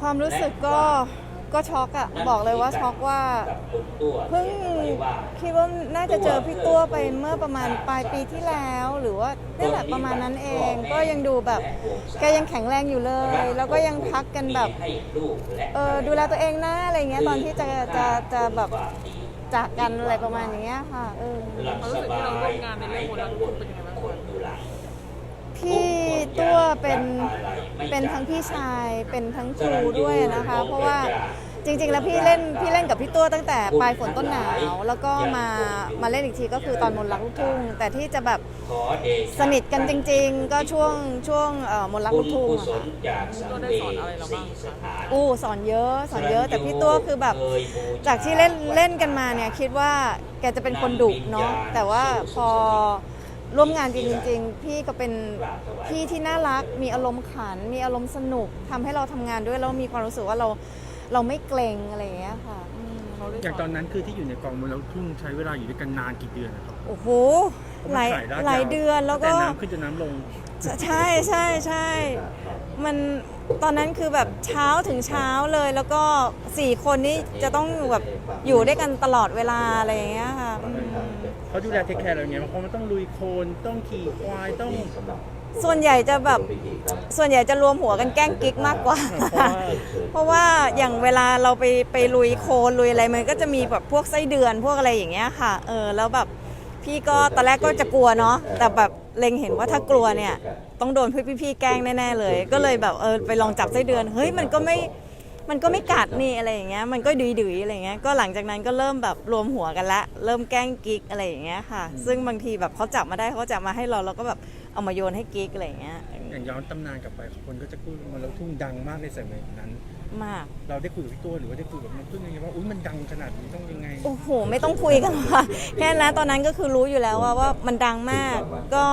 ความรู้สึกก็ก็ช็อกอะบอกเลยว่าช็อกว่าเพิ่งคิดว่าน่าจะเจอพี่ตัวไปเมื่อประมาณปลายปีที่แล้ว หรือว่านี่แหละประมาณนั้นเอง ก็ยังดูแบบแกยังแข็งแรงอยู่เลย แล้วก็ยังทักกันแบบเออดูแลตัวเองนะอะไรเงี้ยตอนที่จะจะจะแบบจากกันอะไรประมาณอย่างเงี้ยค่ะเออความรู้สึกที่เราร่วมงานในเรื่องโมนาลูกเป็นยังไงบ้าง คะพี่ตัวเป็นเป็นทั้งพี่ชายเป็นทั้งครูด้วยนะคะ เพราะว่าจริงๆ แล้วพี่เล่นพี่เล่นกับพี่ตัวตั้งแต่ปลายฝนต้นหนาว แล้วก็มามาเล่นอีกทีก็คือตอนมนต์รักลูกทุ่ง แต่ที่จะแบบสนิทกันจริง ๆ ก็ช่วงช่วงเอ่อมนต์รักลูกทุ่งอะค่ะตัวได้สอนอะไรเราบ้างคะอู้สอนเยอะสอนเยอะ แต่พี่ตัวคือแบบจากที่เล่นเล่นกันมาเนี่ยคิดว่าแกจะเป็นคนดุเนาะแต่ว่าพอ ร่วมงานจริงๆ พี่ก็เป็นพี่ที่น่ารัก มีอารมณ์ขัน มีอารมณ์สนุกทำให้เราทำงานด้วยแล้วมีความรู้สึกว่าเราเราไม่เกรงอะไรอย่างเงี้ยค่ะ เขาได้อย่างสตออนนนั้นคือที่อยู่ในกองมลทุ่งใช้เวลาอยู่ด้วยกันนานกี่เดือนนะครับโอ้โหเพราะหมันลายถ่ได้หลายเดือนแล้วก็แต่น้ำขึ้นจนน้ำลง ใช่ใช่ใช่มันตอนนั้นคือแบบเช้าถึงเช้าเลยแล้วก็สี่คนนี้จะต้องแบบอยู่ด้วยกันตลอดเวลาอะไรอย่างเงี้ยค่ะอืมเขาดูแลเทคแคร์เราอย่างเงี้ยเพราะมันต้องลุยโคลนต้องขี่ควายต้อง ส่วนใหญ่จะแบบส่วนใหญ่จะรวมหัวกันแกล้งกิ๊กมากกว่า เพราะว่าอย่างเวลาเราไปไปลุยโคลนลุยอะไรมันก็จะมีแบบพวกไส้เดือนพวกอะไรอย่างเงี้ยค่ะ เออแล้วแบบพี่ก็ตอนแรกก็จะกลัวเนาะแต่แบบเล็งเห็นว่าถ้ากลัวเนี่ย ต้องโดนพี่พี่ๆแกล้งแน่ๆเลย ก็เลยแบบเออไปลองจับไส้เดือน เฮ้ยมันก็ไม่มันก็ไม่กัดนี่อะไรอย่างเงี้ยมันก็ดุยๆอะไรเงี้ยก็หลังจากนั้นก็เริ่มแบบรวมหัวกันละ เริ่มแกล้งกิ๊กอะไรอย่างเงี้ยค่ะ ซึ่งบางทีแบบเขาจับมาได้เขาจับมาให้เราเราก็แบบ เอามาโยนให้กิ๊กอะไรอย่างเงี้ยอย่างย้อนตำนานกลับไปคนก็จะพูดมลทุ่งดังมากในสมัยนั้น มาก เราได้คุยกับพี่ตัวหรือว่าได้คุยกับมลทุ่งยังไงว่าอุ้ยมันดังขนาดนี้ต้องยังไงโอ้โห ไม่ต้องคุยกันค่ะแค่นั้นตอนนั้นก็คือรู้อยู่แล้วว่าว่ามันดังมาก ก็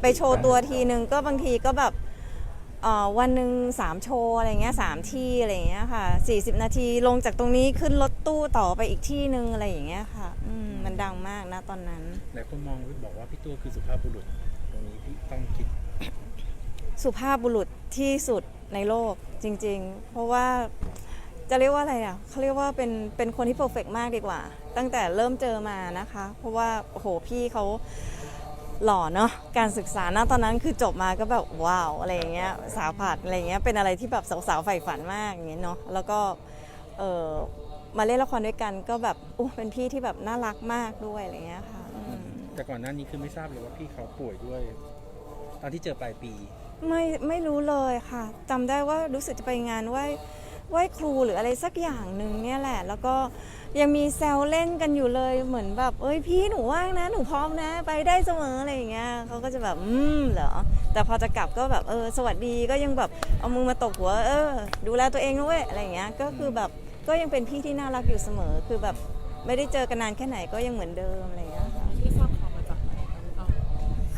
ไปโชว์ตัวทีนึงก็บางทีก็แบบเอ่อวันหนึ่งสามโชว์อะไรเงี้ยสามที่อะไรอย่างเงี้ยค่ะ40นาทีลงจากตรงนี้ขึ้นรถตู้ต่อไปอีกที่หนึ่งอะไรอย่างเงี้ยค่ะอืมมันดังมากนะตอนนั้น หลายคนมองบอกว่าพี่ตัวคือสุภาพบุรุษตรง นี้พี่ต้องคิด สุภาพบุรุษที่สุดในโลกจริง ๆ เพราะว่าจะเรียกว่าอะไรอะเขาเรียกว่าเป็นเป็นคนที่เพอร์เฟกมากดีกว่า ตั้งแต่เริ่มเจอมานะคะ เพราะว่าโอ้โหพี่เขาหล่อเนาะการศึกษาณตอนนั้นคือจบมาก็แบบว้าวอะไรอย่างเงี้ยสาวผัดอะไรอย่างเงี้ยเป็นอะไรที่แบบสาวๆใฝ่ฝันมากอย่างเงี้ยเนาะแล้วก็เออมาเล่นละครด้วยกันก็แบบอ้เป็นพี่ที่แบบน่ารักมากด้วยอะไรเงี้ยค่ะ แต่ก่อนหน้านี้คือไม่ทราบเลยว่าพี่เขาป่วยด้วย ตอนที่เจอปลายปี ไม่ไม่รู้เลยค่ะจำได้ว่ารู้สึกจะไปงานไหว้ไหว้ครูหรืออะไรสักอย่างหนึ่งเนี่ยแหละ แล้วก็ยังมีแซวเล่นกันอยู่เลยเหมือนแบบเอ้ยพี่หนูว่างนะหนูพร้อมนะ ไปได้เสมออะไรอย่างเงี้ยเขาก็จะแบบอืมเหรอแต่พอจะกลับก็แบบเออ สวัสดีก็ยังแบบเอามือมาตบหัว เออ ดูแลตัวเองนะเว้ยอะไรอย่างเงี้ยก็คือแบบก็ยังเป็นพี่ที่น่ารักอยู่เสมอ คือแบบไม่ได้เจอกันนานแค่ไหนก็ยังเหมือนเดิมอะไรอย่างเงี้ยค่ะ ที่ทร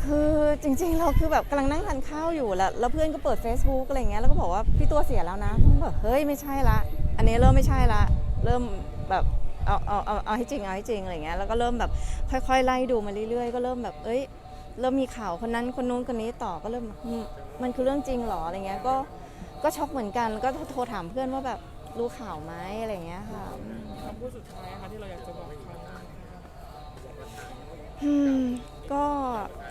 คือจริงๆเราคือแบบกำลังนั่งทานข้าวอยู่แล้วแล้วเพื่อนก็เปิด Facebook อะไรอย่างเงี้ยแล้วก็บอกว่าพี่ตัวเสียแล้วนะผมแบบเฮ้ยไม่ใช่ละ อันนี้เริ่มไม่ใช่ละ เริ่มแบบเอาเอาเอาเอาให้จริงเอาให้จริงอะไรเงี้ยแล้วก็เริ่มแบบค่อยๆไล่ดูมาเรื่อยๆก็เริ่มแบบเอ้ยเริ่มมีข่าวคนนั้นคนนู้นคนนี้ต่อก็เริ่มแบบอืมมันคือเรื่องจริงเหรออะไรเงี้ยก็ก็ช็อกเหมือนกันก็โทรถามเพื่อนว่าแบบรู้ข่าวไหมอะไรเงี้ยค่ะคำพูดสุดท้ายนะคะที่เราอยากจะบอกเขาอืมก็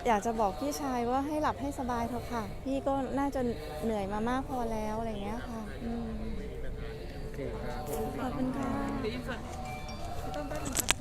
อยากจะบอกพี่ชายว่าให้หลับให้สบายเถอะค่ะ พี่ก็น่าจะเหนื่อยมามากพอแล้วอะไรเงี้ยค่ะอืมโอเคครับ ขอบคุณค่ะที่อินเสิร์ตพี่ต้อมแป๊บนึงค่ะ